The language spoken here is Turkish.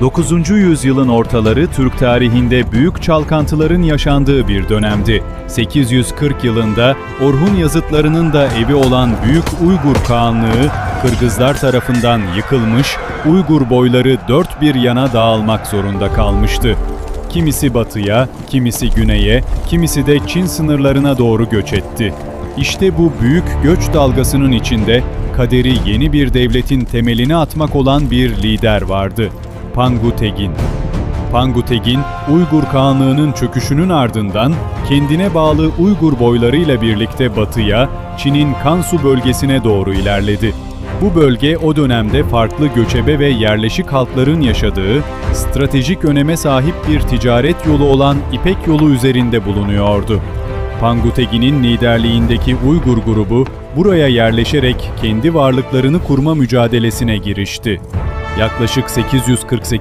9. yüzyılın ortaları Türk tarihinde büyük çalkantıların yaşandığı bir dönemdi. 840 yılında Orhun yazıtlarının da evi olan Büyük Uygur Kağanlığı Kırgızlar tarafından yıkılmış, Uygur boyları dört bir yana dağılmak zorunda kalmıştı. Kimisi batıya, kimisi güneye, kimisi de Çin sınırlarına doğru göç etti. İşte bu büyük göç dalgasının içinde kaderi yeni bir devletin temelini atmak olan bir lider vardı. Pangu Tegin. Pangu Tegin, Uygur Kağanlığı'nın çöküşünün ardından kendine bağlı Uygur boylarıyla birlikte batıya, Çin'in Kansu bölgesine doğru ilerledi. Bu bölge o dönemde farklı göçebe ve yerleşik halkların yaşadığı, stratejik öneme sahip bir ticaret yolu olan İpek yolu üzerinde bulunuyordu. Pangutegi'nin liderliğindeki Uygur grubu buraya yerleşerek kendi varlıklarını kurma mücadelesine girişti. Yaklaşık 848